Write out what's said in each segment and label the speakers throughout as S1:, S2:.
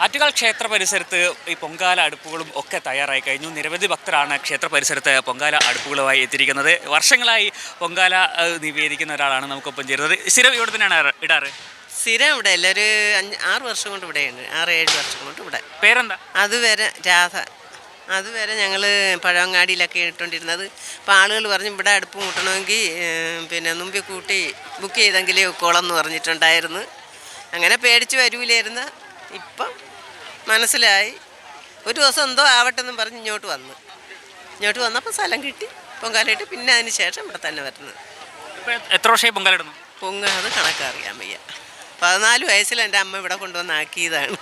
S1: ആറ്റുകാൽ ക്ഷേത്ര പരിസരത്ത് ഈ പൊങ്കാല അടുപ്പുകളും ഒക്കെ തയ്യാറായി കഴിഞ്ഞു. നിരവധി ഭക്തരാണ് ക്ഷേത്ര പരിസരത്ത് പൊങ്കാല അടുപ്പുകളുമായി എത്തിയിരിക്കുന്നത്. വർഷങ്ങളായി പൊങ്കാല നിവേദിക്കുന്ന ഒരാളാണ് നമുക്കൊപ്പം ചേരുന്നത്. സ്ഥിരം ഇവിടെ തന്നെയാണ് ഇടാറ്-
S2: സ്ഥിരം ഇവിടെ അല്ല ഒരു അഞ്ച് ആറ് വർഷം കൊണ്ട് ഇവിടെയുണ്ട് ആറ് ഏഴ് വർഷം കൊണ്ട് ഇവിടെ.
S1: പേരെന്താ?
S2: അതുവരെ രാധ. അതുവരെ ഞങ്ങൾ പഴവങ്ങാടിയിലൊക്കെ ഇട്ടുകൊണ്ടിരുന്നത് അപ്പോൾ ആളുകൾ പറഞ്ഞു ഇവിടെ അടുപ്പ് കൂട്ടണമെങ്കിൽ പിന്നെ മുമ്പിൽ കൂട്ടി ബുക്ക് ചെയ്തെങ്കിലേ ഒക്കോളം എന്ന് പറഞ്ഞിട്ടുണ്ടായിരുന്നു. അങ്ങനെ പേടിച്ച് വരൂലായിരുന്നു. ഇപ്പം മനസ്സിലായി. ഒരു ദിവസം എന്തോ ആവട്ടെ എന്നും പറഞ്ഞ് ഇങ്ങോട്ട് വന്നു. ഇങ്ങോട്ട് വന്നപ്പോൾ സ്ഥലം കിട്ടി. പൊങ്കാലയിട്ട് പിന്നെ അതിന് ശേഷം ഇവിടെ തന്നെ വരുന്നത്.
S1: എത്ര വർഷമായി പൊങ്കാലിടുന്നു
S2: പൊങ്ങാത് കണക്കറിയാൻ വയ്യ. പതിനാല് വയസ്സിൽ എന്റെ അമ്മ ഇവിടെ കൊണ്ടുവന്ന് ആക്കിയതാണ്.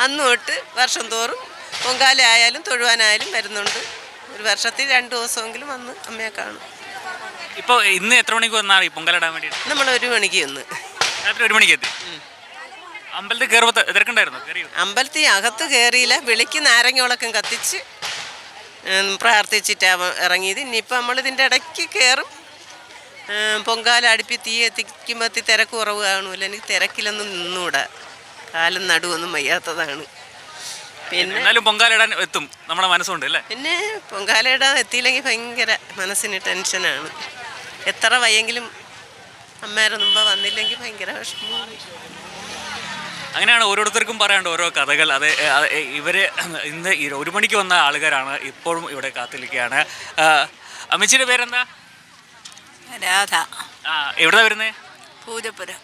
S2: അന്ന് തൊട്ട് വർഷം തോറും പൊങ്കാലയായാലും തൊഴുവാനായാലും വരുന്നുണ്ട്. ഒരു വർഷത്തിൽ രണ്ട് ദിവസമെങ്കിലും വന്ന് അമ്മയെ കാണും.
S1: ഇപ്പോൾ ഇന്ന് എത്ര മണിക്ക് വന്നാൽ പൊങ്കാലിടാൻ
S2: വേണ്ടി ഒരു മണിക്ക്
S1: രാത്രി ഒരു മണിക്ക് എത്തി. അമ്പലത്തിൽ കയറുമ്പോൾ തിരക്കുണ്ടായിരുന്നു? കയറി
S2: അമ്പലത്തിൽ അകത്ത് കയറിയില്ല വിളിക്ക് നാരങ്ങോളക്കം കത്തിച്ച് പ്രാർത്ഥിച്ചിട്ട് പ്രാർത്ഥിച്ചിട്ടാണ് ഇറങ്ങിയത്. ഇനിയിപ്പോൾ നമ്മളിതിന്റെ ഇടയ്ക്ക് കയറും പൊങ്കാല അടുപ്പി തീ എത്തിക്കുമ്പോൾ തിരക്ക് കുറവ് കാണൂല. എനിക്ക് തിരക്കിലൊന്നും നിന്നൂടാ. കാലും നടുവൊന്നും വയ്യാത്തതാണ്. പിന്നെ
S1: എന്നാലും പൊങ്കാല ഇടാൻ എത്തും. നമ്മുടെ മനസ്സുണ്ട് അല്ലേ?
S2: പിന്നെ പൊങ്കാലയിടാൻ എത്തിയില്ലെങ്കിൽ ഭയങ്കര മനസ്സിന് ടെൻഷനാണ്. എത്ര വയ്യെങ്കിലും അമ്മേരെ മുമ്പ് വന്നില്ലെങ്കിൽ ഭയങ്കര വിഷമമാണ്
S1: അങ്ങനെയാണ് ഓരോരുത്തർക്കും പറയാണ്ട് ഓരോ കഥകൾ. അത് ഇവർ ഇന്ന് ഒരു മണിക്ക് വന്ന ആളുകാരാണ് ഇപ്പോഴും ഇവിടെ കാത്തിരിക്കുകയാണ്. അമ്മച്ചിയുടെ പേരെന്താ?
S3: രാധ.
S1: ആ എവിടെ വരുന്നത്
S3: പൂജപ്പുരം.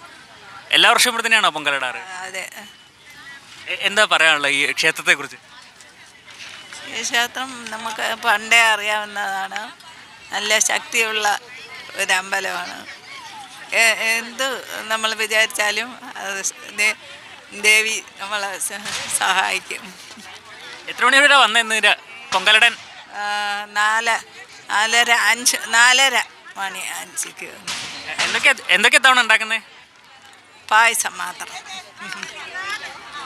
S1: എല്ലാ വർഷവും ഇവിടെ തന്നെയാണോ പൊങ്കലിടാറ്
S3: അതെ.
S1: എന്താ പറയാനുള്ളത് ഈ ക്ഷേത്രത്തെ കുറിച്ച്
S3: ഈ ക്ഷേത്രം നമുക്ക് പണ്ടേ അറിയാവുന്നതാണ്. നല്ല ശക്തിയുള്ള ഒരു അമ്പലമാണ്. എന്ത് നമ്മൾ വിചാരിച്ചാലും അത് ദേവി നമ്മളെ സഹായിക്കും.
S1: എത്ര മണി വരെ വന്നെന്ന് കൊങ്കലടൻ പൊങ്കലിടാൻ?
S3: നാല് നാലര അഞ്ച് നാലര മണി അഞ്ചിക്ക്.
S1: എന്തൊക്കെ എന്തൊക്കെ തവണ ഉണ്ടാക്കുന്നത്
S3: പായസം മാത്രം.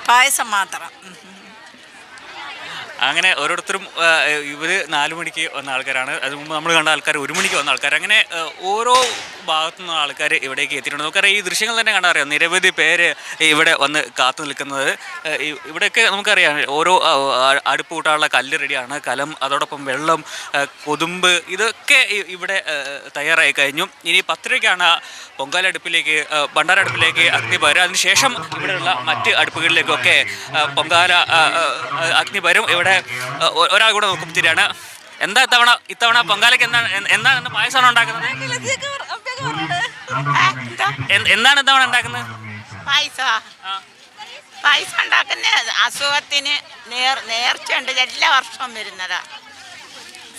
S3: പായസം മാത്രം.
S1: അങ്ങനെ ഓരോരുത്തരും ഇവർ നാലു മണിക്ക് വന്ന ആൾക്കാരാണ്. അതിന് മുമ്പ് നമ്മൾ കണ്ട ആൾക്കാർ ഒരു മണിക്ക് വന്ന ആൾക്കാർ അങ്ങനെ ഓരോ ഭാഗത്തു നിന്നും ആൾക്കാർ ഇവിടേക്ക് എത്തിയിട്ടുണ്ട്. നമുക്കറിയാം ഈ ദൃശ്യങ്ങൾ തന്നെ കണ്ടറിയാം. നിരവധി പേര് ഇവിടെ വന്ന് കാത്തു നിൽക്കുന്നത്. ഇവിടെയൊക്കെ നമുക്കറിയാം ഓരോ അടുപ്പ് കൂട്ടാനുള്ള കല്ല് റെഡിയാണ്. കലം അതോടൊപ്പം വെള്ളം കൊതുമ്പ് ഇതൊക്കെ ഇവിടെ തയ്യാറായി കഴിഞ്ഞു. ഇനി പത്തരയ്ക്കാണ് പൊങ്കാല അടുപ്പിലേക്ക് ആ, ഭണ്ഡാരടുപ്പിലേക്ക് അഗ്നി പകരും അതിനുശേഷം ഇവിടെയുള്ള മറ്റ് അടുപ്പുകളിലേക്കൊക്കെ പൊങ്കാല അഗ്നി പകരും. ഇവിടെ ഒരാൾ കൂടെ നോക്കും ശരിയാണ് എന്താ ഇത്തവണ ഇത്തവണ പൊങ്കാലയ്ക്ക് എന്താണ് എന്താ എന്താണ് പായസമാണ് ഉണ്ടാക്കുന്നത്? എന്താണ് ഇത്തവണ ഉണ്ടാക്കുന്നത്?
S4: പായസ. പായസം ഉണ്ടാക്കുന്ന അസുഖത്തിന് നേർ നേർച്ചയുണ്ട്. എല്ലാ വർഷവും വരുന്നതാ.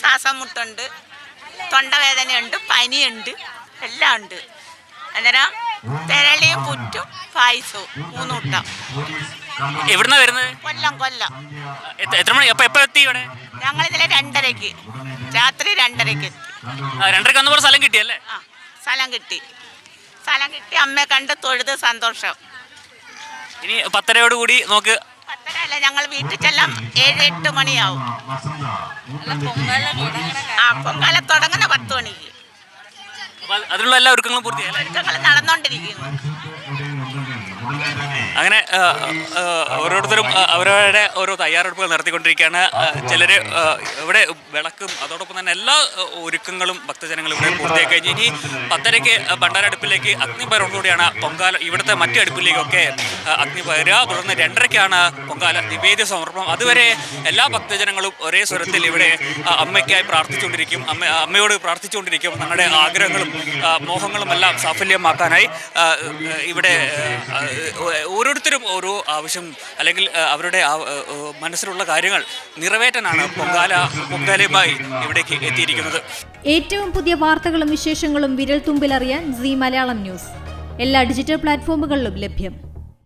S4: ശ്വാസം മുട്ടുണ്ട് തൊണ്ടവേദനയുണ്ട് പനിയുണ്ട് എല്ലാം ഉണ്ട്. അന്നേരം തെരളിയും പുറ്റും പായസവും മൂന്നൂട്ടം
S1: എവിടുന്ന വരുന്നത്?
S4: കൊല്ലം കൊല്ലം.
S1: എത്ര- മണി? അപ്പൊ എപ്പോ എത്തി ഇവിടെ?
S4: ഞങ്ങൾ ഇന്നലെ രണ്ടരയ്ക്ക്. രാത്രി രണ്ടരക്ക് എത്തി.
S1: രണ്ടരക്ക് വന്നപ്പോൾ സ്ഥലം കിട്ടിയല്ലേ?
S4: സ്ഥലം കിട്ടി. സ്ഥലം കിട്ടി അമ്മയെ കണ്ട് തൊഴുത് സന്തോഷം.
S1: ഇനി പത്തരയോട് കൂടി നോക്ക്
S4: പത്തര അല്ല ഞങ്ങൾ വീട്ടിൽ ചെല്ലാം ഏഴ് എട്ട് മണിയാവും. ആ പൊങ്കാല തുടങ്ങുന്ന പത്ത് മണിക്ക്.
S1: അതിനുള്ള എല്ലാ ഒരുക്കങ്ങളും പൂർത്തിയായി
S4: ഒരുക്കങ്ങൾ നടന്നുകൊണ്ടിരിക്കുന്നു
S1: അങ്ങനെ ഓരോരുത്തരും അവരവരുടെ ഓരോ തയ്യാറെടുപ്പുകൾ നടത്തിക്കൊണ്ടിരിക്കുകയാണ്. ചിലർ ഇവിടെ വിളക്കും അതോടൊപ്പം തന്നെ എല്ലാ ഒരുക്കങ്ങളും ഭക്തജനങ്ങളും ഇവിടെ പൂർത്തിയായി കഴിഞ്ഞ്. ഇനി പത്തരയ്ക്ക് ഭണ്ഡാരടുപ്പിലേക്ക് അഗ്നി പകരോടുകൂടിയാണ് പൊങ്കാല ഇവിടുത്തെ മറ്റു അടുപ്പിലേക്കൊക്കെ ആ, അഗ്നി പകരുക തുടർന്ന് രണ്ടരയ്ക്കാണ് പൊങ്കാല നിവേദ്യ സമർപ്പണം. അതുവരെ എല്ലാ ഭക്തജനങ്ങളും ഒരേ സ്വരത്തിൽ ഇവിടെ അമ്മയ്ക്കായി പ്രാർത്ഥിച്ചുകൊണ്ടിരിക്കും. അമ്മ അമ്മയോട് പ്രാർത്ഥിച്ചുകൊണ്ടിരിക്കും. നമ്മുടെ ആഗ്രഹങ്ങളും മോഹങ്ങളും എല്ലാം സാഫല്യമാക്കാനായി ഇവിടെ ഓരോരുത്തരും ഓരോ ആവശ്യം അല്ലെങ്കിൽ അവരുടെ മനസ്സിലുള്ള കാര്യങ്ങൾ നിറവേറ്റാനാണ് പൊങ്കാല പൊങ്കാലയുമായി ഇവിടേക്ക് എത്തിയിരിക്കുന്നത്.
S5: ഏറ്റവും പുതിയ വാർത്തകളും വിശേഷങ്ങളും വിരൽ തുമ്പിലറിയാൻ സി മലയാളം ന്യൂസ്. എല്ലാ ഡിജിറ്റൽ പ്ലാറ്റ്ഫോമുകളിലും ലഭ്യം.